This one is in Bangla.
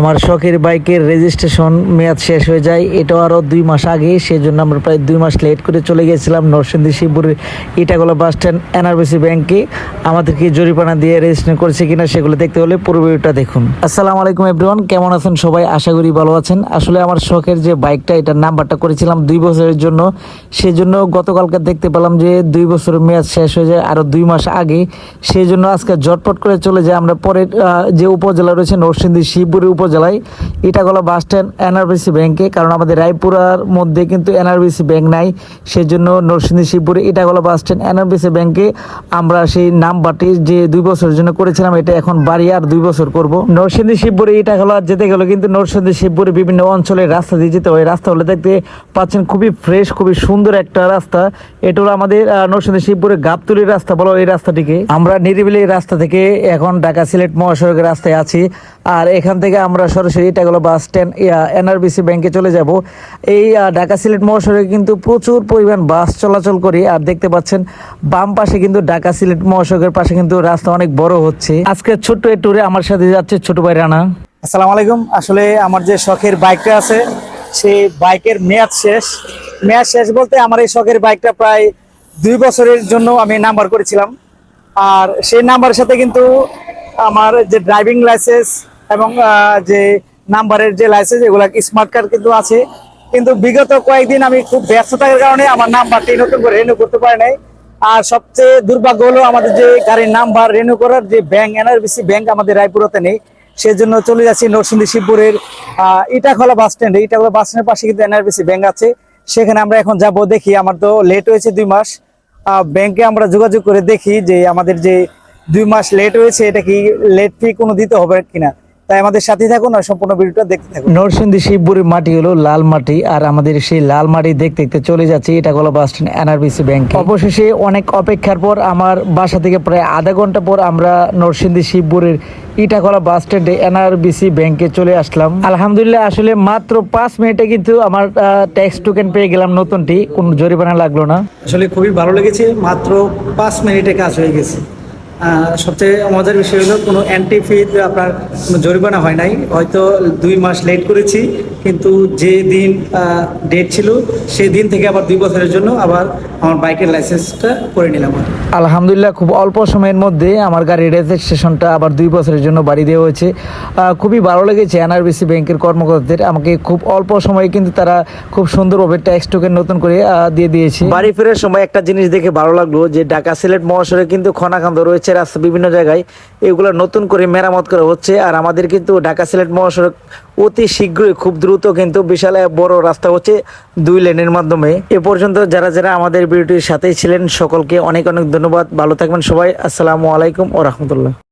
আমার শখের বাইকের রেজিস্ট্রেশন মেয়াদ শেষ হয়ে যায়। এটাও আরও দুই মাস আগে সেই জন্য আমরা প্রায় দুই মাস লেট করে চলে গেছিলাম নরসিংদী শিবপুরের ইটাগোলা বাস স্ট্যান্ড এনআরবিসি ব্যাংকে আমাদেরকে জরিমানা দিয়ে রেজিস্ট্রেশন করেছে কিনা সেগুলো দেখতে হলে পুরো ভিডিওটা দেখুন। আসসালামু আলাইকুম এভরিওয়ান কেমন আছেন সবাই? আশা করি ভালো আছেন। আসলে আমার শখের যে বাইকটা এটার নাম্বারটা করেছিলাম দুই বছরের জন্য। সেই জন্য গতকালকে দেখতে পেলাম যে দুই বছরের মেয়াদ শেষ হয়ে যায় আরও দুই মাস আগে। সেই জন্য আজকে জটপট করে চলে যায় আমরা পরের যে উপজেলা রয়েছে নরসিংদী শিবপুরি উপজেলায় ইটাগোলা বাস স্ট্যান্ড, এনআরবিসি ব্যাংকে কারণ আমাদের রায়পুরার মধ্যে কিন্তু এনআরবিসি ব্যাংক নাই। সেই জন্য নরসিংদী, শিবপুরি ইটাগোলা বাস স্ট্যান্ড, এনআরবিসি ব্যাংকে আমরা সেই নাম্বারটি যে দুই বছরের জন্য করেছিলাম, এটা এখন বাড়ি আর দুই বছর করব। নরসিংদী, শিবপুরি ইটাগোলা যেতে গেলে কিন্তু নরসিংদী, শিবপুরে বিভিন্ন অঞ্চলের রাস্তা দিয়ে যেতে হয়। রাস্তাগুলো দেখতে পাচ্ছেন খুবই ফ্রেশ খুবই সুন্দর একটা রাস্তা। এটা হলো আমাদের নরসিংদী শিবপুরের গাবতুলির রাস্তা বলো এই রাস্তাটিকে। আমরা নিরিবিলি রাস্তা থেকে এখন ঢাকা সিলেট মহাসড়কের রাস্তায় আছি। আর এখান থেকে আমরা সরাসরি এটা গেলো বাস স্ট্যান্ড এনআরবিসি ব্যাংকে চলে যাব। এই ঢাকা সিলেট মহাসড়কে কিন্তু প্রচুর পরিমাণ বাস চলাচল করে। আর দেখতে পাচ্ছেন, বাম পাশে কিন্তু ঢাকা সিলেট মহাসড়কের পাশে কিন্তু রাস্তা অনেক বড় হচ্ছে। আজকে ছোট্ট এই ট্যুরে আমার সাথে যাচ্ছে ছোট ভাই রানা। আসসালামু আলাইকুম। আসলে আমার যে শখের বাইকটা আছে, সেই বাইকের মেয়াদ শেষ। মেয়াদ শেষ বলতে আমার এই শখের বাইকটা প্রায় দুই বছরের জন্য আমি নাম্বার করেছিলাম। আর সেই নাম্বারের সাথে কিন্তু আমার যে ড্রাইভিং লাইসেন্স এবং যে নাম্বারের যে লাইসেন্স এগুলা স্মার্ট কার্ড কিন্তু আছে। কিন্তু বিগত কয়েকদিন আমি খুব ব্যস্ততার কারণে আমার নাম্বারটি নতুন করে রেনু করতে পারি নাই। আর সবচেয়ে দুর্ভাগ্য হলো আমাদের যে গাড়ির নাম্বার রেনু করার যে ব্যাংক এনআরবিসি ব্যাংক আমাদের রায়পুরতে নেই, সেজন্য চলে যাচ্ছি নরসিংদী শিবপুরের ইটাখলা বাস স্ট্যান্ডে ইটাখলা বাস স্ট্যান্ডের পাশে কিন্তু এনআরবিসি ব্যাংক আছে। সেখানে আমরা এখন যাব দেখি, আমার তো লেট হয়েছে দুই মাস। ব্যাংকে আমরা যোগাযোগ করে দেখি যে আমাদের যে দুই মাস লেট হয়েছে, এটা কি লেট ফি কোনো দিতে হবে কিনা। তাই আমাদের সাথে থাকুন আর সম্পূর্ণ ভিডিওটা দেখতে থাকুন। নরসিংদী শিবপুরের মাটি হলো লাল মাটি আর আমাদের সেই লাল মাটি দেখতে দেখতে চলে যাচ্ছে এটা হলো বাস স্ট্যান্ড এনআরবিসি ব্যাংক। অবশেষে অনেক অপেক্ষার পর আমার বাসা থেকে প্রায় আধা ঘণ্টা পর আমরা নরসিংদী শিবপুরের ইটাখলা বাস স্ট্যান্ডে এনআরবিসি ব্যাংকে চলে আসলাম। আলহামদুলিল্লাহ আসলে মাত্র পাঁচ মিনিটে কিন্তু আমার ট্যাক্স টোকেন পেয়ে গেলাম নতুনটি। কোনো জরিমানা লাগল না। আসলে খুবই ভালো লেগেছে মাত্র পাঁচ মিনিটে কাজ হয়ে গেছে। সবচেয়ে মজার বিষয় হলো কোনো অ্যান্টি ফি আপনার কোনো জরিমানা হয় নাই। হয়তো দুই মাস লেট করেছি কিন্তু যে দিন ডেট ছিল সেই দিন থেকে আবার দুই বছরের জন্য আবার আমার বাইকের লাইসেন্সটা করে নিলাম। আলহামদুলিল্লাহ খুব অল্প সময়ের মধ্যে আমার গাড়ির রেজিস্ট্রেশনটা আবার দুই বছরের জন্য বাড়ি দেওয়া হয়েছে। খুবই ভালো লেগেছে এনআরবিসি ব্যাংকের কর্মকর্তাদের আমাকে খুব অল্প সময়ে কিন্তু তারা খুব সুন্দরভাবে ট্যাক্স টোকেন নতুন করে দিয়ে দিয়েছে। বাড়ি ফেরার সময় একটা জিনিস দেখে ভালো লাগল যে ঢাকা সিলেট মহাসড়কে কিন্তু খনাখান্দ রয়েছে। রাস্তা বিভিন্ন জায়গায় এগুলো নতুন করে মেরামত করা হচ্ছে। আর আমাদের কিন্তু ঢাকা সিলেট মহাসড়ক অতি শীঘ্রই খুব দ্রুত কিন্তু বিশাল বড় রাস্তা হচ্ছে দুই লেনের মাধ্যমে। এ পর্যন্ত যারা যারা আমাদের ভিডিওটির সাথেই ছিলেন, সকলকে অনেক অনেক ধন্যবাদ। ভালো থাকবেন সবাই। আসসালামু আলাইকুম ও রহমতুল্লাহ।